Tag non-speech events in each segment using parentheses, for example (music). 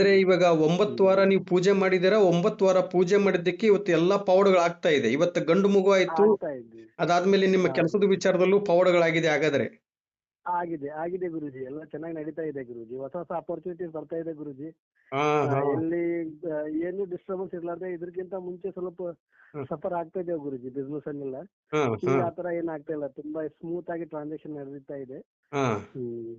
ಅಂದ್ರೆ ಇವಾಗ ಒಂಬತ್ತು ವಾರ ನೀವು ಪೂಜೆ ಮಾಡಿದಿರ ಒಂಬತ್ತು ವಾರ ಪೂಜೆ ಮಾಡಿದ್ದಕ್ಕೆ ಇವತ್ತು ಎಲ್ಲಾ ಪವಾಡಗಳು ಆಗ್ತಾ ಇದೆ. ಇವತ್ತು ಗಂಡು ಮಗು ಆಯ್ತು ಆಗ್ತಾ ಇದೆ. ಅದಾದ್ಮೇಲೆ ನಿಮ್ಮ. ಕೆಲಸದ ವಿಚಾರದಲ್ಲೂ ಪವಾಡಗಳಾಗಿದೆ ಹಾಗಾದ್ರೆ. ಆಗಿದೆ ಆಗಿದೆ ಗುರುಜಿ. ಎಲ್ಲ ಚೆನ್ನಾಗಿ ನಡೀತಾ ಇದೆ ಗುರುಜಿ. ಹೊಸ ಹೊಸ ಅಪರ್ಚುನಿಟೀಸ್ ಬರ್ತಾ ಇದೆ ಗುರುಜಿ. ಹಾ ಆ, ಹಾ. ಎಲ್ಲಿ ಆ, ಏನು ಡಿಸ್ಟರ್ಬೆನ್ಸ್ ಇರ್ಲಾರ್ದೆ ಇದಕ್ಕಿಂತ ಮುಂಚೆ ಸ್ವಲ್ಪ. ಸಫರ್ ಆಗ್ತಾ ಇದೆ ಗುರುಜಿ ಬಿಸ್ನೆಸ್ ಅನ್ನೆಲ್ಲ. ಹಾ ಈಗ ಹಾ. ಆತರ ಏನ್ ಆಗ್ತಾ ಇಲ್ಲ. ತುಂಬಾ ಸ್ಮೂತ್ ಆಗಿ ಟ್ರಾನ್ಸಾಕ್ಷನ್ ನಡೀತಾ ಇದೆ. ಹಾ. ಹ್ಮ್.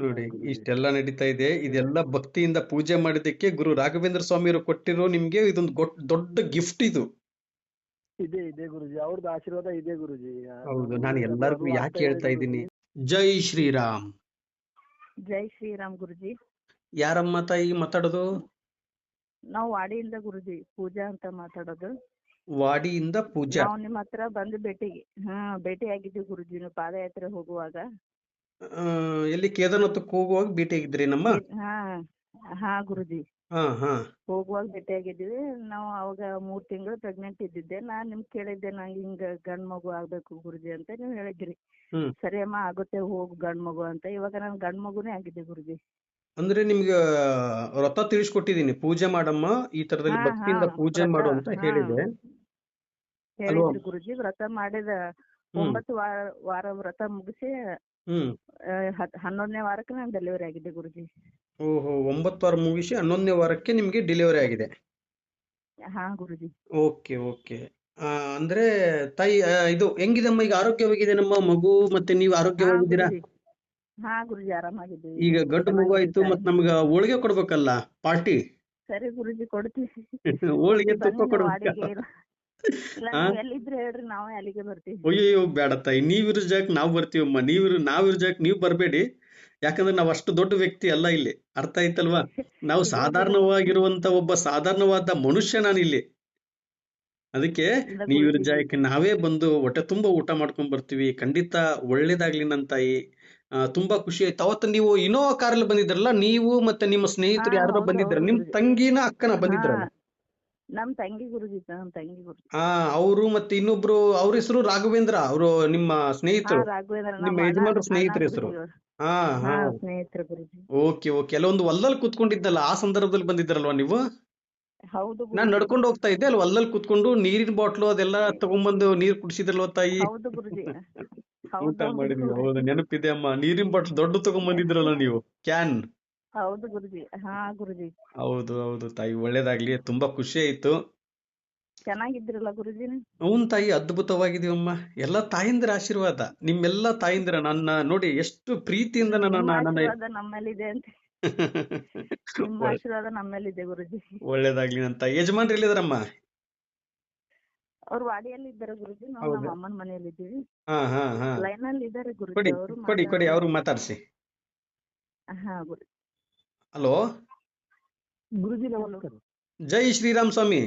ನೋಡಿ ಇಷ್ಟೆಲ್ಲಾ ನಡೀತಾ ಇದೆ. ಇದೆಲ್ಲ ಭಕ್ತಿಯಿಂದ ಪೂಜೆ ಮಾಡಿದಕ್ಕೆ ಗುರು ರಾಘವೇಂದ್ರ ಸ್ವಾಮಿಯವರು ಕೊಟ್ಟಿರೋ ನಿಮ್ಗೆ ಇದೊಂದು ದೊಡ್ಡ ಗಿಫ್ಟ್ ಇದು. ಇದೆ ಇದೆ ಗುರುಜಿ. ಅವ್ರದ್ದು ಆಶೀರ್ವಾದ ಇದೆ ಗುರುಜಿ. ಹೌದು ನಾನು ಎಲ್ಲರಿಗೂ ಯಾಕೆ ಹೇಳ್ತಾ. ಇದ್ದೀನಿ. ಜೈ ಶ್ರೀರಾಮ್. ಜೈ ಶ್ರೀರಾಮ್ ಗುರುಜಿ. ಯಾರಮ್ಮ ತಾಯಿ ಮಾತಾಡೋದು? ನಾವು ವಾಡಿಯಿಂದ ಗುರುಜಿ ಪೂಜಾ ಅಂತ ಮಾತಾಡೋದು. ವಾಡಿಯಿಂದ ಪೂಜಾ. ನಾವು ನಿಮ್ಮ ಹತ್ರ ಬಂದು ಭೇಟಿ ಹಾ ಭೇಟಿ ಆಗಿದ್ದೀವಿ ಗುರುಜಿ ನೀವು ಪಾದಯಾತ್ರೆ ಹೋಗುವಾಗ. ಆ, ಎಲ್ಲಿ ಕೇದಾರ್ನಾಥಕ್ಕೆ ಹೋಗುವಾಗ ಭೇಟಿ ಆಗಿದ್ರಿ ನಮ್ಮ? ಹಾ ಹಾ ಗುರುಜಿ. ಹಾ ಹಾ. ಹೋಗುವಾಗ ಭೇಟಿ ಆಗಿದ್ದೀವಿ ನಾವು ಅವಾಗ ಮೂರ್ ತಿಂಗಳು ಪ್ರೆಗ್ನೆಂಟ್ ಇದ್ದಿದ್ದೆ. ನಾನ್ ನಿಮ್ ಕೇಳಿದ್ದೆ ನಂಗೆ ಹಿಂಗ ಗಂಡ್ ಮಗು ಆಗ್ಬೇಕು ಗುರುಜಿ ಅಂತ ನೀವ್ ಹೇಳಿದ್ರಿ. ಹ್ಮ್. ಸರಿ ಅಮ್ಮ ಆಗುತ್ತೆ ಹೋಗು ಗಂಡ್ ಮಗು ಅಂತ. ಇವಾಗ ನಾನು ಗಂಡ್ ಮಗುನೇ ಆಗಿದೆ ಗುರುಜಿ. ಅಂದ್ರೆ ನಿಮ್ಗೆ ವ್ರತ ತಿಳಿಸ್ಕೊಟ್ಟಿದೀನಿ. ಪೂಜೆ ಮಾಡಮ್ಮ ಈ ತರದಲ್ಲಿ ಹಾ, ಭಕ್ತಿಯಿಂದ ಹಾ, ಪೂಜೆ ವ್ರತ, ಮಾಡು ಅಂತ ಹಾ. ಹೇಳಿದೆ. ಹೇಳಿದ್ರಿ ಗುರುಜಿ ವ್ರತ ಮಾಡಿದ ಹ್ಮ್. ಒಂಬತ್ತು ವಾರ ವಾರ ವ್ರತ ಮುಗಿಸಿ ಹ್ಮ್. ಹನ್ನೊಂದನೇ ವಾರಕ್ಕೆ ನಾನು ಡೆಲಿವರಿ ಆಗಿದೆ ಗುರುಜಿ. ಓಹೋ ಒಂಬತ್ತು ವಾರ ಮುಗಿಸಿ ಹನ್ನೊಂದನೇ ವಾರಕ್ಕೆ ನಿಮಗೆ ಡೆಲಿವರಿ ಆಗಿದೆ. ಹಾ ಗುರುಜಿ. Okay okay. ಆ, ಅಂದ್ರೆ ತಾಯಿ ಆ, ಇದು ಹೆಂಗಿದಮ್ಮ ಈಗ ಆರೋಗ್ಯವಾಗಿದೆ ನಮ್ಮ ಮಗು ಮತ್ತೆ ನೀವು ಆರೋಗ್ಯವಾಗಿದ್ದೀರಾ? ಹಾ ಗುರುಜಿ ಆರಾಮಾಗಿದ್ದೀವಿ ಈಗ ಗಂಡು ಮಗು ಆಯ್ತು ಮತ್ತೆ ಮತ್ ನಮ್ಗ ಹೋಳಿಗೆ ಕೊಡ್ಬೇಕಲ್ಲ ಪಾರ್ಟಿ? ಸರಿ ಗುರುಜಿ ಕೊಡ್ತೀವಿ (laughs) ಹೋಳಿಗೆ ತುಪ್ಪ ನೀವು ಎಲ್ಲಿದ್ರೆ ಹೇಳ್ರಿ ನಾವೇ ಅಲ್ಲಿಗೆ ಬರ್ತೀವಿ. ಅಯ್ಯೋ ಬೇಡ ತಾಯಿ ನೀವಿರೋ ಜಾಗಕ್ಕೆ ನಾವು ಬರ್ತೀವಮ್ಮ ನೀವಿರೋ ನಾವಿರೋ ಜಾಗಕ್ಕೆ ನೀವು ಬರಬೇಡಿ. ಯಾಕಂದ್ರೆ ನಾವ್ ಅಷ್ಟು ದೊಡ್ಡ ವ್ಯಕ್ತಿ ಅಲ್ಲ ಇಲ್ಲಿ. ಅರ್ಥ ಆಯ್ತಲ್ವಾ? ನಾವು (laughs) ಸಾಧಾರಣವಾಗಿರುವಂತ ಒಬ್ಬ ಸಾಧಾರಣವಾದ ಮನುಷ್ಯ ಇಲ್ಲಿ. ಅದಕ್ಕೆ ನೀವಿರೋ. ಜಾಗಕ್ಕೆ ನಾವೇ ಬಂದು ಹೊಟ್ಟೆ ತುಂಬಾ ಊಟ ಮಾಡ್ಕೊಂಡ್ ಬರ್ತೀವಿ. ಖಂಡಿತ ಒಳ್ಳೇದಾಗ್ಲಿ ನನ್ ತಾಯಿ. ಆ, ತುಂಬಾ ಖುಷಿ ಆಯ್ತು. ಅವತ್ತು ನೀವು ಇನ್ನೋವಾ ಕಾರಲ್ಲಿ ಬಂದಿದ್ರಲ್ಲ ನೀವು ಮತ್ತೆ ನಿಮ್ಮ ಸ್ನೇಹಿತರು ಯಾರೋ ಬಂದಿದ್ರ ನಿಮ್ ತಂಗಿನ ಅಕ್ಕನ ಬಂದಿದ್ರಲ್ಲ? ನಮ್ ತಂಗಿ ಗುರುಜಿ ನಮ್ ತಂಗಿ ಗುರುಜಿ. ಆ ಅವರು ಮತ್ತೆ ಇನ್ನೊಬ್ರು ಅವ್ರ ಹೆಸರು ರಾಘವೇಂದ್ರ ಅವರು ನಿಮ್ಮ ಹಾ ಸ್ನೇಹಿತರು ರಾಘವೇಂದ್ರ ನಿಮ್ಮ ಯಜಮಾನ್ರ ಅಣ್ಣ ಸ್ನೇಹಿತರ ಹೆಸರು. ಗುರುಜಿ ಅವ್ರು. ಹಾ ಹಾ. ಹಾ ಸ್ನೇಹಿತರು ಗುರುಜಿ. Okay okay. ಅಲ್ಲ ಒಂದು ಹೊಲದಲ್ಲಿ ಕುತ್ಕೊಂಡಿದ್ದಲ್ಲ ಆ ಸಂದರ್ಭದಲ್ಲಿ ಬಂದಿದ್ರಲ್ವಾ ನೀವು? ಹೌದು ನಾನ್. ನಡ್ಕೊಂಡು ಹೋಗ್ತಾ ಇದ್ದೆ ಅಲ್ಲಿ ಹೊಲದಲ್ಲಿ ಕುತ್ಕೊಂಡು ನೀರಿನ ಬಾಟ್ಲು ಅದೆಲ್ಲ ತಗೊಂಡ್ಬಂದು ನೀರ್ ಕುಡಿಸಿದ್ರಲ್ವ ತಾಯಿ? ಹೌದು ಗುರುಜಿ. (laughs) ಊಟ ಹೌದು ಮಾಡಿದ್ವಿ ಹೌದು ನೆನಪಿದೆ ಅಮ್ಮ. ನೀರಿನ ಬಾಟ್ಲು ದೊಡ್ಡ ತಗೊಂಡ್ಬಂದಿದ್ರಲ್ಲ ನೀವು ಕ್ಯಾನ್. ಹೌದು ಗುರುಜಿ. ಹಾ ಗುರುಜಿ. ಹೌದು ಹೌದು ತಾಯಿ ಒಳ್ಳೇದಾಗ್ಲಿ. ತುಂಬಾ ಖುಷಿ ಆಯ್ತು. ಚೆನ್ನಾಗಿದ್ರಲ್ಲ ಗುರುಜಿ? ಅವನ್ ತಾಯಿ ಅದ್ಭುತವಾಗಿದೀವಮ್ಮ ಎಲ್ಲ ತಾಯಿಂದ್ರ ಆಶೀರ್ವಾದ. ನಿಮ್ಮೆಲ್ಲ ತಾಯಿಂದ್ರ ನನ್ನ ನೋಡಿ ಎಷ್ಟು ಪ್ರೀತಿಯಿಂದ ನನ್ನ ನನ್ನ ನಮ್ಮಲ್ಲಿದೆ ಅಂತ. ನಿಮ್ಮ ಆಶೀರ್ವಾದ ನಮ್ಮಲ್ಲಿದೆ ಗುರುಜಿ. ಒಳ್ಳೇದಾಗ್ಲಿ ಅಂತ ಯಜಮಾನ್ರು ಎಲ್ಲಿದಾರಮ್ಮ? ಅವ್ರು ವಾಡಿಯಲ್ಲಿ ಇದ್ದಾರೆ ಗುರುಜಿ. ನಾವು ನಮ್ಮ ಅಮ್ಮನ ಮನೆಯಲ್ಲಿ ಇದ್ದೀವಿ ಲೈನ್ ಅಲ್ಲಿ ಇದ್ದಾರೆ ಗುರುಜಿ. ಕೊಡಿ ಅವರು ಕೊಡಿ ಕೊಡಿ ಅವ್ರು ಮಾತಾಡ್ಸಿ. ಹಾ ಗುರುಜಿ. ಹಲೋ. ಗುರುಜಿ ನಮಸ್ಕಾರ. ಜೈ ಶ್ರೀರಾಮ್ ಸ್ವಾಮಿ.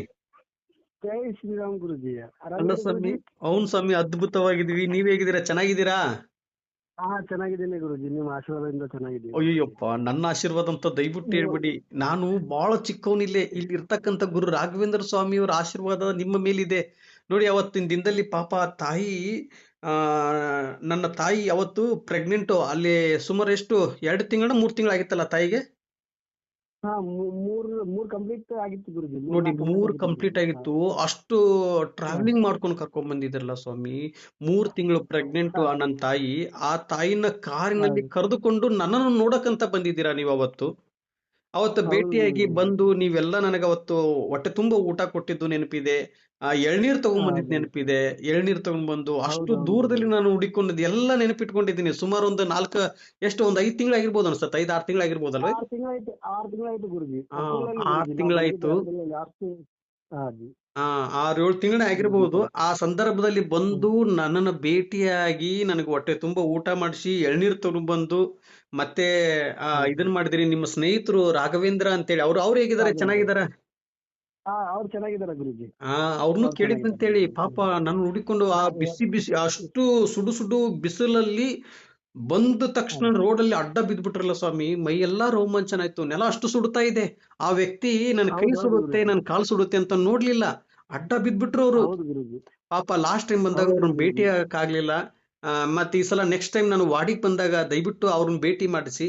ಜೈ ಶ್ರೀರಾಮ್ ಗುರುಜಿ. ಹಲೋ ಸ್ವಾಮಿ? ಅವ್ನ್ ಸ್ವಾಮಿ ಅದ್ಭುತವಾಗಿದೀವಿ ನೀವ್ ಹೇಗಿದ್ದೀರಾ? ಚೆನ್ನಾಗಿದ್ದೀರಾ? ಹಾ ಚೆನ್ನಾಗಿದ್ದೀನಿ ಗುರುಜಿ. ನಿಮ್ಮ ಆಶೀರ್ವಾದದಿಂದ ಚೆನ್ನಾಗಿದ್ದೀನಿ ಅಯ್ಯಪ್ಪ ನನ್ನ ಆಶೀರ್ವಾದ ಅಂತ ದಯವಿಟ್ಟು ಹೇಳ್ಬಿಡಿ. ನಾನು ಬಹಳ ಚಿಕ್ಕವನಿಲ್ಲೇ. ಇಲ್ಲಿ ಇರ್ತಕ್ಕಂಥ ಗುರು ರಾಘವೇಂದ್ರ ಸ್ವಾಮಿಯವರ ಆಶೀರ್ವಾದ ನಿಮ್ಮ ಮೇಲಿದೆ. ನೋಡಿ ಅವತ್ತಿನ ದಿನದಲ್ಲಿ ಪಾಪ ತಾಯಿ ನನ್ನ ತಾಯಿ ಅವತ್ತು ಪ್ರೆಗ್ನೆಂಟು ಅಲ್ಲಿ ಸುಮಾರು ಎಷ್ಟು? ಎರಡು ತಿಂಗಳ ಮೂರು ತಿಂಗಳಾಗಿತ್ತಲ್ಲ ತಾಯಿಗೆ? ಹಾ ಮೂರ್ ಮೂರ್ ಕಂಪ್ಲೀಟ್ ಆಗಿತ್ತು ಗುರುಜಿ. ಮೂರ್ ನೋಡಿ ನಾಲ್ಕು ಮೂರ್ complete ಕಂಪ್ಲೀಟ್ ಆಗಿತ್ತು. ಆಗಿತ್ತು ಅಷ್ಟು ಟ್ರಾವೆಲಿಂಗ್ ಮಾಡ್ಕೊಂಡು ಕರ್ಕೊಂಡ್ ಬಂದಿದ್ರಲ್ಲ ಸ್ವಾಮಿ ಮೂರ್ ತಿಂಗಳು ಪ್ರೆಗ್ನೆಂಟ್ ಆ ನನ್ನ ತಾಯಿ ಆ ತಾಯಿನ ಕಾರಿನಲ್ಲಿ ಹೌದು. ಕರೆದುಕೊಂಡು ನನ್ನನ್ನು ನೋಡಕ್ಕಂತ ಬಂದಿದ್ದೀರಾ ನೀವು ಅವತ್ತು? ಅವತ್ತು. ಭೇಟಿಯಾಗಿ ಬಂದು ನೀವೆಲ್ಲ ನನಗೆ ಅವತ್ತು ಹೊಟ್ಟೆ ತುಂಬಾ ಊಟ ಕೊಟ್ಟಿದ್ದು ನೆನಪಿದೆ. ಆ ಎಳ್ನೀರ್ ತಗೊಂಡ್ಬಂದಿದ್. ನೆನಪಿದೆ. ಎಳ್ನೀರ್ ತಗೊಂಡ್ಬಂದು ಅಷ್ಟು. ದೂರದಲ್ಲಿ ನಾನು ಹುಡುಕೊಂಡಿದ್ದು ಎಲ್ಲ ನೆನಪಿಟ್ಕೊಂಡಿದ್ದೀನಿ. ಸುಮಾರು ಒಂದು ನಾಲ್ಕು ಎಷ್ಟು ಒಂದು ಐದ್ ತಿಂಗಳಾಗಿರ್ಬೋದು ಅನ್ಸತ್ತ. ಐದ್ ಆರು ತಿಂಗಳಾಗಿರ್ಬೋದಲ್ವ ಆರ್ ತಿಂಗಳಾಯ್ತು ಆ ಆರು ಏಳು ತಿಂಗಳ ಆಗಿರ್ಬೋದು. ಆ ಸಂದರ್ಭದಲ್ಲಿ ಬಂದು ನನ್ನನ್ನು ಭೇಟಿಯಾಗಿ ನನಗೆ ಹೊಟ್ಟೆ ತುಂಬಾ ಊಟ ಮಾಡಿಸಿ ಎಳ್ನೀರ್ ತಗೊಂಡ್ಬಂದು ಮತ್ತೆ ಆ ಇದನ್ ಮಾಡಿದಿರಿ ನಿಮ್ಮ ಸ್ನೇಹಿತರು ರಾಘವೇಂದ್ರ ಅಂತೇಳಿ ಅವ್ರು ಅವ್ರು ಹೇಗಿದ್ದಾರೆ? ಚೆನ್ನಾಗಿದ್ದಾರೆ? ಹಾ ಅವ್ರು ಚೆನ್ನಾಗಿದ್ದಾರೆ ಗುರುಜಿ. ಆ ಅವ್ರನ್ನು ಕೇಳಿದಂತ ಕೇಳಿದ್ದಂತೇಳಿ ಪಾಪ ನಾನು ಹುಡುಕೊಂಡು ಆ ಬಿಸಿ ಬಿಸಿ ಅಷ್ಟು ಸುಡು ಸುಡು ಬಿಸಿಲಲ್ಲಿ ಬಂದ ತಕ್ಷಣ ರೋಡಲ್ಲಿ ಅಡ್ಡ ಬಿದ್ಬಿಟ್ರಲ್ಲ ಸ್ವಾಮಿ ಮೈ ಎಲ್ಲಾ ರೋಮಾಂಚನ ಆಯ್ತು ನೆಲ ಅಷ್ಟು ಸುಡ್ತಾ ಇದೆ. ಆ ವ್ಯಕ್ತಿ ನನ್ನ ಕೈ ಸುಡುತ್ತೆ ನನ್ನ ನನ್ ಕಾಲ್ ಸುಡುತ್ತೆ ಅಂತ ನೋಡ್ಲಿಲ್ಲ. ಅಡ್ಡ ಬಿದ್ಬಿಟ್ರು ಅವರು. ಪಾಪ ಲಾಸ್ಟ್ ಟೈಮ್ ಬಂದಾಗ ಅವ್ರನ್ನ ಭೇಟಿ ಆಗಕ್ ಗುರೂಜಿ. ಮತ್ತೆ ಈ ಸಲ ನೆಕ್ಸ್ಟ್ ಟೈಮ್ ನಾನು ವಾಡಿಗೆ ಬಂದಾಗ ದಯವಿಟ್ಟು ಅವ್ರನ್ನ ಭೇಟಿ ಮಾಡಿಸಿ.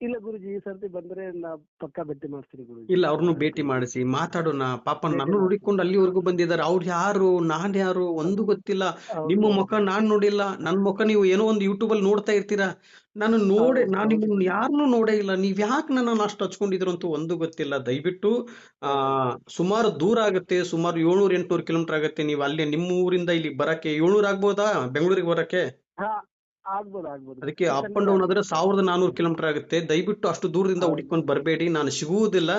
ಇಲ್ಲ ಗುರುಜಿ ಈ ಸರ್ತಿ ಬಂದ್ರೆ ನಾ ಪಕ್ಕಾ ಭೇಟಿ ಮಾಡ್ತೀನಿ ಗುರುಜಿ. ಇಲ್ಲ ಅವ್ರನ್ನು ಭೇಟಿ ಮಾಡಿಸಿ ಮಾತಾಡೋಣ. ಪಾಪ ನಾನು ನನ್ನ. ನೋಡಿಕೊಂಡು ಅಲ್ಲಿವರೆಗೂ ಬಂದಿದ್ದಾರೆ. ಅವ್ರು ಯಾರು ನಾನ್ ಯಾರು ಒಂದು ಗೊತ್ತಿಲ್ಲ. ನಿಮ್ಮ. ಮುಖ ನಾನ್ ನೋಡಿಲ್ಲ. ನನ್ ಮುಖ ನೀವು ಏನೋ ಒಂದು ಯೂಟ್ಯೂಬ್ ಅಲ್ಲಿ ನೋಡ್ತಾ ಇರ್ತೀರಾ? ನಾನು ನೋಡೆ ನಾನು ನಿಮ್ಮ ನಿಮ್ಮನ್ನ ಯಾರನ್ನೂ ನೋಡೇ ಇಲ್ಲ. ನೀವ್ ಯಾಕೆ ನನ್ನನ್ನು ಅಷ್ಟು ಹಚ್ಕೊಂಡಿದ್ರು ಅಂತೂ ಒಂದು ಗೊತ್ತಿಲ್ಲ. ದಯವಿಟ್ಟು ಆ ಸುಮಾರು ದೂರ ಆಗುತ್ತೆ ಸುಮಾರು ಏಳ್ನೂರ ಎಂಟ್ನೂರು ಕಿಲೋಮೀಟರ್ ಆಗುತ್ತೆ. ನೀವು ಅಲ್ಲಿ ನಿಮ್ಮ ಊರಿಂದ ಇಲ್ಲಿ ಬರಕ್ಕೆ. ಏಳ್ನೂರ ಆಗ್ಬೋದಾ? ಬೆಂಗಳೂರಿಗೆ ಬರಕ್ಕೆ? ಆಗ್ಬೋದು ಆಗ್ಬೋದು. ಅದಕ್ಕೆ ಅಪ್ ಅಂಡ್ ಡೌನ್ ಆದ್ರೆ ಸಾವಿರದ ನಾನೂರು ಕಿಲೋಮೀಟರ್ ಆಗುತ್ತೆ. ದಯವಿಟ್ಟು ಅಷ್ಟು ದೂರದಿಂದ. ಹುಡುಕೊಂಡು ಬರಬೇಡಿ. ನಾನು ಸಿಗುವುದಿಲ್ಲ.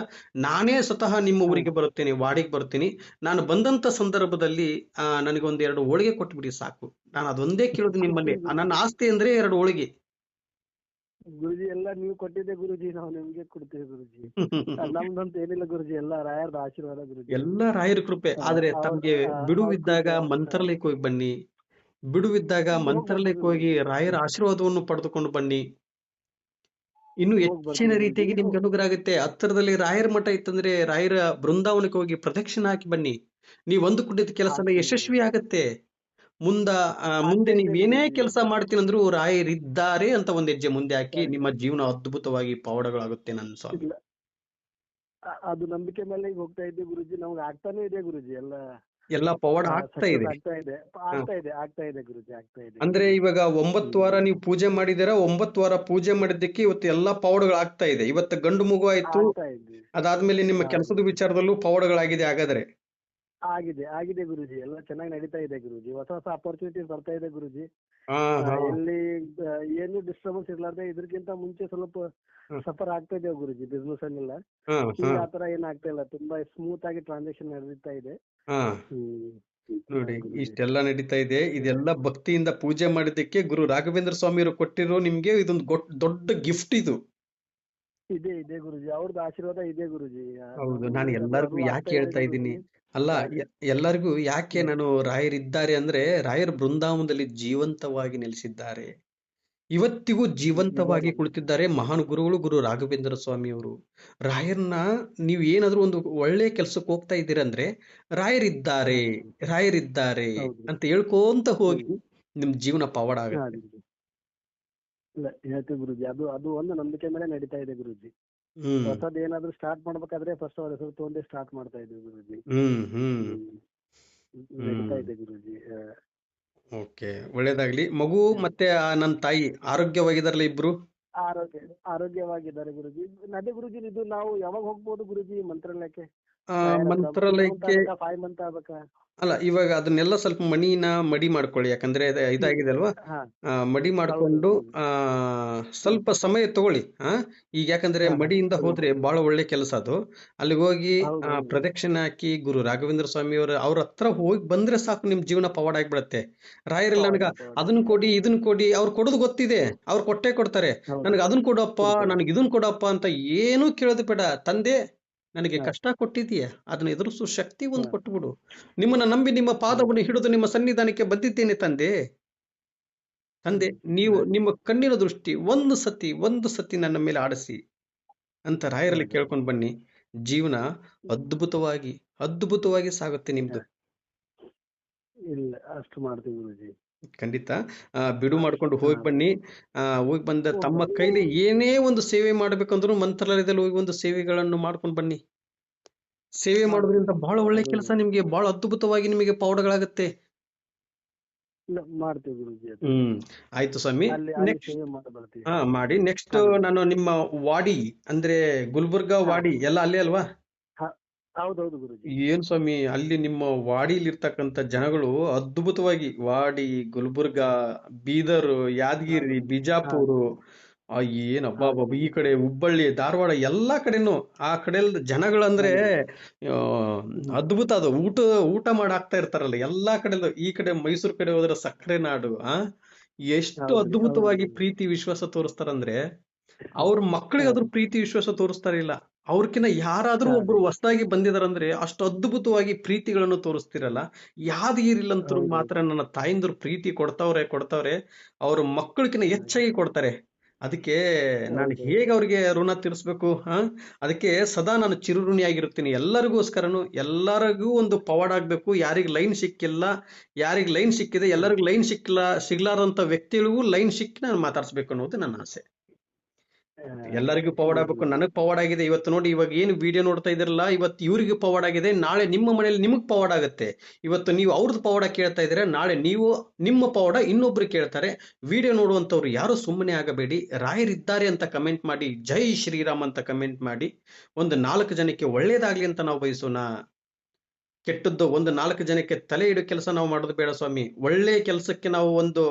ನಾನೇ ಸ್ವತಃ ನಿಮ್ಮ ಊರಿಗೆ ಬರುತ್ತೇನೆ ವಾಡಿಗೆ ಬರ್ತೀನಿ ನಾನು ಬಂದಂತ ಸಂದರ್ಭದಲ್ಲಿ ನನಗೊಂದ್ ಎರಡು ಹೋಳಿಗೆ ಕೊಟ್ಬಿಡಿ ಸಾಕು. ನಾನು ಅದೊಂದೇ ಕೇಳೋದು ನಿಮ್ಮಲ್ಲಿ. ನನ್ನ ಆಸ್ತಿ ಅಂದ್ರೆ ಎರಡು ಹೋಳಿಗೆ. ಗುರುಜಿ ಎಲ್ಲ ನೀವು ಕೊಟ್ಟಿದ್ದೆ ಗುರುಜಿ. ನಾವು ನಿಮ್ಗೆ ಕೊಡ್ತೇವೆ ಗುರುಜಿ. (laughs) ನಮ್ದಂತ ಏನಿಲ್ಲ ಗುರುಜಿ. ಎಲ್ಲ ರಾಯರದ ಆಶೀರ್ವಾದ ಗುರುಜಿ. ಎಲ್ಲ ರಾಯರ ಕೃಪೆ. ಆದ್ರೆ ತಮ್ಗೆ ಬಿಡುವಿದ್ದಾಗ. ಮಂತ್ರಾಲಯಕ್ಕೆ ಹೋಗಿ ಬನ್ನಿ. ಬಿಡುವಿದ್ದಾಗ ಮಂತ್ರಾಲಯಕ್ಕೆ ಹೋಗಿ ರಾಯರ ಆಶೀರ್ವಾದವನ್ನು ಪಡೆದುಕೊಂಡು ಬನ್ನಿ. ಇನ್ನು ಹೆಚ್ಚಿನ ರೀತಿಯಾಗಿ. ನಿಮ್ಗೆ ಅನುಗ್ರಹ ಆಗುತ್ತೆ ಹತ್ತಿರದಲ್ಲಿ ರಾಯರ ಮಠ ಇತ್ತಂದ್ರೆ ರಾಯರ ಬೃಂದಾವನಕ್ಕೆ ಹೋಗಿ ಪ್ರದಕ್ಷಿಣೆ ಹಾಕಿ ಬನ್ನಿ. ನೀವ್ ಅಂದುಕೊಂಡಿದ್ದ ಕೆಲಸ ಎಲ್ಲ ಯಶಸ್ವಿ ಆಗತ್ತೆ. ಮುಂದ ಮುಂದೆ ನೀವ್ ಏನೇ. ಕೆಲಸ ಮಾಡ್ತೀನಂದ್ರು ರಾಯರಿದ್ದಾರೆ ಅಂತ ಒಂದ್ ಹೆಜ್ಜೆ ಮುಂದೆ ಹಾಕಿ ನಿಮ್ಮ ಜೀವನ ಅದ್ಭುತವಾಗಿ ಪವಾಡಗಳಾಗುತ್ತೆ ನನ್ನ ಸ್ವಾಮಿ. ಅದು ನಂಬಿಕೆ ಮೇಲೆ ಈಗ ಹೋಗ್ತಾ ಇದ್ದೆ ಗುರುಜಿ. ನಮ್ಗೆ ಆಗ್ತಾನೆ ಇದೆ ಗುರುಜಿ ಎಲ್ಲ. ಎಲ್ಲಾ ಪವಾಡ ಆಗ್ತಾ ಇದೆ. ಆಗ್ತಾ ಇದೆ. ಆಗ್ತಾ ಇದೆ ಆಗ್ತಾ ಇದೆ ಗುರುಜಿ ಆಗ್ತಾ ಇದೆ. ಅಂದ್ರೆ ಇವಾಗ ಒಂಬತ್ತು ವಾರ ನೀವು ಪೂಜೆ ಮಾಡಿದಿರ ಒಂಬತ್ತು ವಾರ ಪೂಜೆ ಮಾಡಿದ್ದಕ್ಕೆ ಇವತ್ತು ಎಲ್ಲಾ ಪವಾಡಗಳು ಆಗ್ತಾ ಇದೆ. ಇವತ್ತು ಗಂಡು ಮಗು ಆಯ್ತು. ಆಗ್ತಾ ಇದೆ. ಅದಾದ್ಮೇಲೆ ನಿಮ್ಮ ಕೆಲಸದ ವಿಚಾರದಲ್ಲೂ ಪವಾಡಗಳಾಗಿದೆ ಹಾಗಾದ್ರೆ. ಆಗಿದೆ ಆಗಿದೆ ಗುರುಜಿ. ಎಲ್ಲ ಚೆನ್ನಾಗಿ ನಡೀತಾ ಇದೆ ಗುರುಜಿ. ಹೊಸ ಹೊಸ ಅಪರ್ಚುನಿಟೀಸ್ ಬರ್ತಾ ಇದೆ ಗುರುಜಿ. ಎಲ್ಲಿ ಏನು ಡಿಸ್ಟರ್ಬೆನ್ಸ್ ಇರ್ಲಾರ್ದೆ ಇದ್ರಕ್ಕಿಂತ ಮುಂಚೆ ಸ್ವಲ್ಪ. ಸಫರ್ ಆಗ್ತಾ ಇದೆ ಗುರುಜಿ ಬಿಸ್ನೆಸ್ ಅಲ್ಲೆಲ್ಲ ಆತರ ಏನ್ ಆಗ್ತಾ ಇಲ್ಲ ತುಂಬಾ ಸ್ಮೂತ್ ಆಗಿ ಟ್ರಾನ್ಸಾಕ್ಷನ್ ನಡೀತಾ ಇದೆ. ನೋಡಿ ಇಷ್ಟೆಲ್ಲ ನಡೀತಾ ಇದೆ ಇದೆಲ್ಲ ಭಕ್ತಿಯಿಂದ ಪೂಜೆ ಮಾಡಿದ್ದಕ್ಕೆ ಗುರು ರಾಘವೇಂದ್ರ ಸ್ವಾಮಿಯವರು ಕೊಟ್ಟಿರೋ ನಿಮ್ಗೆ ಇದೊಂದು ದೊಡ್ಡ ಗಿಫ್ಟ್ ಇದು. ಇದೆ ಇದೆ ಗುರುಜಿ ಅವ್ರದ್ದು ಆಶೀರ್ವಾದ ಇದೆ ಗುರುಜಿ. ಹೌದು ನಾನು ಎಲ್ಲರಿಗೂ ಯಾಕೆ ಹೇಳ್ತಾ ಇದ್ದೀನಿ. ಅಲ್ಲ. ಎ- ಎಲ್ಲರಿಗೂ ಯಾಕೆ ನಾನು ರಾಯರಿದ್ದಾರೆ ಅಂದ್ರೆ ರಾಯರ ಬೃಂದಾವನದಲ್ಲಿ ಜೀವಂತವಾಗಿ ನೆಲೆಸಿದ್ದಾರೆ. ಇವತ್ತಿಗೂ ಜೀವಂತವಾಗಿ ಕುಳಿತಿದ್ದಾರೆ ಮಹಾನ್ ಗುರುಗಳು ಗುರು ರಾಘವೇಂದ್ರ ಸ್ವಾಮಿಯವರು. ರಾಯರ್ನ ನೀವು ಏನಾದ್ರೂ ಒಂದು ಒಳ್ಳೆ ಕೆಲಸಕ್ಕೆ ಹೋಗ್ತಾ ಇದ್ದೀರಂದ್ರೆ ರಾಯರಿದ್ದಾರೆ ರಾಯರಿದ್ದಾರೆ ಹೌದು. ಅಂತ ಹೇಳ್ಕೊಂತ ಹೋಗಿ ನಿಮ್ ಜೀವನ ಪವಾಡ ಆಗುತ್ತೆ. ಇಲ್ಲ ಹೇಳ್ತೀವಿ ಗುರುಜಿ. ಅದು ಅದು ಒಂದು ನಂಬಿಕೆ ಮೇಲೆ ನಡೀತಾ ಇದೆ ಗುರುಜಿ. ಹೊಸದ್ ಏನಾದ್ರು ಸ್ಟಾರ್ಟ್ ಮಾಡ್ಬೇಕಾದ್ರೆ ಫಸ್ಟ್ ಅವ್ರ ಹೆಸರು ತಗೊಂಡೇ ಸ್ಟಾರ್ಟ್ ಮಾಡ್ತಾ ಇದ್ವಿ ಗುರುಜಿ. ನಡೀತಾ ಇದೆ ಗುರುಜಿ ಓಕೆ ಒಳ್ಳೇದಾಗ್ಲಿ. ಮಗು ಮತ್ತೆ ಆ ನನ್ ತಾಯಿ ಆರೋಗ್ಯವಾಗಿದಾರಲ್ಲ ಇಬ್ರು? ಆರೋಗ್ಯ ಆರೋಗ್ಯವಾಗಿದ್ದಾರೆ ಗುರುಜಿ. ಅದೇ ಗುರುಜಿ ಇದು ನಾವು ಯಾವಾಗ ಹೋಗ್ಬೋದು ಗುರುಜಿ ಮಂತ್ರಾಲಯಕ್ಕೆ? ಮಂತ್ರಾಲಯಕ್ಕೆ ಫೈವ್ ಮಂತ್ ಆಗ್ಬೇಕಾ? ಅಲ್ಲ ಇವಾಗ ಅದನ್ನೆಲ್ಲ ಸ್ವಲ್ಪ ಮಣಿನ ಮಡಿ ಮಾಡ್ಕೊಳ್ಳಿ ಯಾಕಂದ್ರೆ ಇದು ಇದಾಗಿದೆ ಅಲ್ವಾ? ಆ, ಮಡಿ ಮಾಡ್ಕೊಂಡು ಆ ಸ್ವಲ್ಪ ಸಮಯ ತಗೊಳ್ಳಿ ಆ? ಈಗ ಯಾಕಂದ್ರೆ ಮಡಿಯಿಂದ ಹೋದ್ರೆ ಬಹಳ ಒಳ್ಳೆ ಕೆಲಸ ಅದು. ಅಲ್ಲಿಗೆ ಹೋಗಿ ಹೌದು, ಆ, ಹೌದು. ಪ್ರದಕ್ಷಿಣೆ ಹಾಕಿ ಗುರು ರಾಘವೇಂದ್ರ ಸ್ವಾಮಿ ಅವರ ಅವ್ರ ಹತ್ರ ಹೋಗಿ ಬಂದ್ರೆ ಸಾಕು ನಿಮ್ ಜೀವನ ಪವಾಡ ಆಗ್ಬಿಡತ್ತೆ. ರಾಯರೆಲ್ಲ ನನಗ ಹೌದು, ಅದನ್ನ ಕೊಡಿ ಇದನ್ನ ಕೊಡಿ ಅವ್ರು ಕೊಡೋದು ಗೊತ್ತಿದೆ ಅವ್ರು ಕೊಟ್ಟೆ ಕೊಡ್ತಾರೆ. ಹೌದು. ನನಗೆ ಅದನ್ನ ಕೊಡಪ್ಪ ನನಗೆ ಇದನ್ನ ಕೊಡಪ್ಪ ಅಂತ ಏನೂ ಕೇಳೋದು ಬೇಡ. ತಂದೆ ನನಗೆ ಕಷ್ಟ ಕೊಟ್ಟಿದೀಯ ಅದನ್ನ ಎದುರಿಸುವ ಶಕ್ತಿ ಒಂದು ಕೊಟ್ಬಿಡು. ಕೊಟ್ಟುಬಿಡು ನಿಮ್ಮನ್ನ ನಂಬಿ ನಿಮ್ಮ ಪಾದವನ್ನು ಹಿಡಿದು ನಿಮ್ಮ ಸನ್ನಿಧಾನಕ್ಕೆ ಬಂದಿದ್ದೇನೆ ತಂದೆ. ತಂದೆ ನೀವು ನಿಮ್ಮ ಕಣ್ಣಿನ ದೃಷ್ಟಿ ಒಂದು ಸತಿ ಒಂದು ಸತಿ ನನ್ನ ಮೇಲೆ ಆಡಿಸಿ. ಅಂತ ರಾಯರಲ್ಲಿ ಕೇಳ್ಕೊಂಡು ಬನ್ನಿ. ಜೀವನ ಅದ್ಭುತವಾಗಿ ಅದ್ಭುತವಾಗಿ ಸಾಗುತ್ತೆ ನಿಮ್ದು. ಇಲ್ಲ ಅಷ್ಟು ಮಾಡ್ತೀವಿ ಗುರುಜಿ. ಖಂಡಿತ. ಆ, ಬಿಡು ಮಾಡ್ಕೊಂಡು ಹೋಗಿ ಬನ್ನಿ. ಆ, ಹೋಗಿ ಬಂದ ತಮ್ಮ ಕೈಲಿ ಏನೇ ಒಂದು ಸೇವೆ ಮಾಡ್ಬೇಕಂದ್ರೂ ಮಂತ್ರಾಲಯದಲ್ಲಿ ಹೋಗಿ ಒಂದು ಸೇವೆಗಳನ್ನು ಮಾಡ್ಕೊಂಡು ಬನ್ನಿ. ಸೇವೆ ಮಾಡೋದ್ರಿಂದ ಬಹಳ ಒಳ್ಳೆ ಕೆಲಸ ನಿಮ್ಗೆ ಬಹಳ ಅದ್ಭುತವಾಗಿ ನಿಮಗೆ ಪವಾಡಗಳಾಗುತ್ತೆ. ಇಲ್ಲ ಮಾಡ್ತೀವಿ ಗುರುಜಿ ಅದು. ಹ್ಮ್. ಆಯ್ತು ಸ್ವಾಮಿ. ಅಲ್ಲಿ ಅಲ್ಲಿ ನೆಕ್ಸ್ಟ್ ಸೇವೆ ಮಾಡಿ ಬರ್ತೀವಿ. ಹಾ ಮಾಡಿ. ನೆಕ್ಸ್ಟ್ ನಾನು ನಿಮ್ಮ ವಾಡಿ ಅಂದ್ರೆ ಗುಲ್ಬರ್ಗಾ ವಾಡಿ ಎಲ್ಲ ಅಲ್ಲೇ ಅಲ್ವಾ? ಹೌದೌದು ಗುರುಜಿ. ಏನ್ ಸ್ವಾಮಿ ಅಲ್ಲಿ ನಿಮ್ಮ ವಾಡಿಲಿ ಇರ್ತಕ್ಕಂತ ಜನಗಳು ಅದ್ಭುತವಾಗಿ ವಾಡಿ ಗುಲ್ಬರ್ಗ ಬೀದರ್ ಯಾದಗಿರಿ ಬಿಜಾಪುರ್ ಆ ಏನ್ ಅಬ್ಬಾ ಈ ಕಡೆ ಹುಬ್ಬಳ್ಳಿ ಧಾರವಾಡ ಎಲ್ಲಾ ಕಡೆನು ಆ ಕಡೆ ಜನಗಳಂದ್ರೆ ಆ, ಅದ್ಭುತ ಅದು. ಊಟ ಊಟ ಮಾಡಿ ಹಾಕ್ತಾ ಇರ್ತಾರಲ್ಲ ಎಲ್ಲಾ ಕಡೆ ಈ ಕಡೆ ಮೈಸೂರು ಕಡೆ ಹೋದ್ರೆ ಸಕ್ಕರೆ ನಾಡು ಆ? ಎಷ್ಟು ಹೌದು, ಅದ್ಭುತವಾಗಿ ಪ್ರೀತಿ ವಿಶ್ವಾಸ ತೋರಿಸ್ತಾರಂದ್ರೆ ಅವ್ರ ಮಕ್ಕಳಿಗೆ ಅದ್ರ ಪ್ರೀತಿ ವಿಶ್ವಾಸ ತೋರಿಸ್ತಾ ಇಲ್ಲ. ಅವ್ರಕಿನ್ನ ಯಾರಾದ್ರೂ. ಒಬ್ರು ಹೊಸದಾಗಿ ಬಂದಿದಾರಂದ್ರೆ ಅಷ್ಟು ಅದ್ಭುತವಾಗಿ ಪ್ರೀತಿಗಳನ್ನು ತೋರಿಸ್ತಿರಲ್ಲ. ಯಾದಗಿರಿಲ್ಲಂತರು. ಮಾತ್ರ ನನ್ನ ತಾಯಿಂದ್ರು ಪ್ರೀತಿ ಕೊಡ್ತಾವ್ರೆ ಕೊಡ್ತಾವ್ರೆ. ಅವ್ರ ಮಕ್ಕಳಕಿನ್ನ ಹೆಚ್ಚಾಗಿ ಕೊಡ್ತಾರೆ. ಅದಕ್ಕೆ ನಾನು. ಹೇಗೆ ಅವ್ರಿಗೆ ಋಣ ತೀರಿಸ್ಬೇಕು ಹಾ? ಅದಕ್ಕೆ ಸದಾ ನಾನು ಚಿರಋಣಿಯಾಗಿರ್ತೀನಿ. ಎಲ್ಲರಿಗೋಸ್ಕರನು ಎಲ್ಲರಿಗೂ ಒಂದು ಪವಾಡ್ ಆಗ್ಬೇಕು. ಯಾರಿಗ್ ಲೈನ್ ಸಿಕ್ಕಿಲ್ಲ ಯಾರಿಗ್ ಲೈನ್ ಸಿಕ್ಕಿದೆ ಎಲ್ಲರಿಗೂ ಲೈನ್ ಸಿಕ್ಕಿಲ್ಲ ಸಿಗ್ಲಾರಂತ ವ್ಯಕ್ತಿಗಳಿಗೂ ಲೈನ್ ಸಿಕ್ಕಿ ನಾನು ಮಾತಾಡ್ಸ್ಬೇಕು ಅನ್ನೋದು ನನ್ನ ಆಸೆ. ಎಲ್ಲರಿಗೂ ಪವಾಡ್ ಆಗ್ಬೇಕು. ನನಗ್ ಪವಾಡ್ ಆಗಿದೆ. ಇವತ್ತು ನೋಡಿ, ಇವಾಗ ಏನು ವಿಡಿಯೋ ನೋಡ್ತಾ ಇದಿರಲ್ಲ ಇವತ್ತು ಇವ್ರಿಗೆ ಪವಾಡ್ ಆಗಿದೆ. ನಾಳೆ ನಿಮ್ಮ ಮನೇಲಿ ನಿಮಗ್ ಪವಾಡ್ ಆಗುತ್ತೆ. ಇವತ್ತು ನೀವು ಅವ್ರದ್ದು ಪವಾಡ ಕೇಳ್ತಾ ಇದ್ರೆ ನಾಳೆ ನೀವು ನಿಮ್ಮ ಪವಾಡ ಇನ್ನೊಬ್ರು ಕೇಳ್ತಾರೆ. ವಿಡಿಯೋ ನೋಡುವಂತವ್ರು ಯಾರು ಸುಮ್ಮನೆ ಆಗಬೇಡಿ. ರಾಯರಿದ್ದಾರೆ ಅಂತ ಕಮೆಂಟ್ ಮಾಡಿ, ಜೈ ಶ್ರೀರಾಮ್ ಅಂತ ಕಮೆಂಟ್ ಮಾಡಿ, ಒಂದು ನಾಲ್ಕು ಜನಕ್ಕೆ ಒಳ್ಳೇದಾಗ್ಲಿ ಅಂತ ನಾವು ಬಯಸೋಣ ಕೆಟ್ಟದ್ದು ಒಂದು ನಾಲ್ಕು ಜನಕ್ಕೆ ತಲೆ ಇಡೋ ಕೆಲಸ ನಾವು ಮಾಡೋದು ಬೇಡ ಸ್ವಾಮಿ. ಒಳ್ಳೆ ಕೆಲಸಕ್ಕೆ ನಾವು ಒಂದು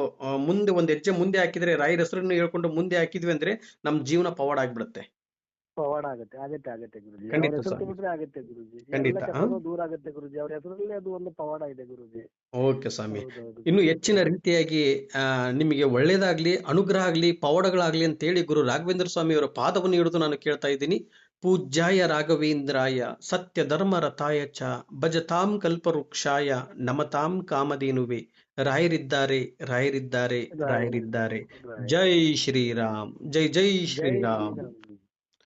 ಮುಂದೆ ಒಂದು ಹೆಜ್ಜೆ ಮುಂದೆ ಹಾಕಿದ್ರೆ ರಾಯರ ಹೆಸರನ್ನು ಹೇಳ್ಕೊಂಡು ಮುಂದೆ ಹಾಕಿದ್ವಿ ಅಂದ್ರೆ ನಮ್ ಜೀವನ ಪವಾಡ ಆಗ್ಬಿಡುತ್ತೆ. ಪವಾಡ ಆಗುತ್ತೆ. ಆಗತ್ತೆ ಆಗತ್ತೆ ಗುರುಜಿ. ಖಂಡಿತ. ಬಿಟ್ರೆ ಆಗತ್ತೆ ಗುರುಜಿ. ದೂರ ಆಗುತ್ತೆ ಗುರುಜಿ. ಅವ್ರ ಹೆಸರಲ್ಲಿ ಅದು ಒಂದು ಪವಾಡ ಇದೆ ಗುರುಜಿ. ಓಕೆ ಸ್ವಾಮಿ. ಇನ್ನು ಹೆಚ್ಚಿನ ರೀತಿಯಾಗಿ ನಿಮಗೆ ಒಳ್ಳೇದಾಗ್ಲಿ ಅನುಗ್ರಹ ಆಗ್ಲಿ ಪವಾಡಗಳಾಗ್ಲಿ ಅಂತ ಹೇಳಿ ಗುರು ರಾಘವೇಂದ್ರ ಸ್ವಾಮಿ ಅವರ ಪಾದವನ್ನು ಹಿಡಿದು ನಾನು ಕೇಳ್ತಾ ಇದ್ದೀನಿ. ಪೂಜ್ಯಾಯ ರಾಘವೇಂದ್ರಾಯ ಸತ್ಯ ಧರ್ಮ ರಥಾಯ ಚ ಭಜತಾಂ ಕಲ್ಪವೃಕ್ಷಾಯ ನಮತಾಂ ಕಾಮಧೇನುವೆ. ರಾಯರಿದ್ದಾರೆ ರಾಯರಿದ್ದಾರೆ. ರಾಯರಿದ್ದಾರೆ. ಜೈ ಶ್ರೀರಾಮ್ ಜೈ ಜೈ ಶ್ರೀರಾಮ್.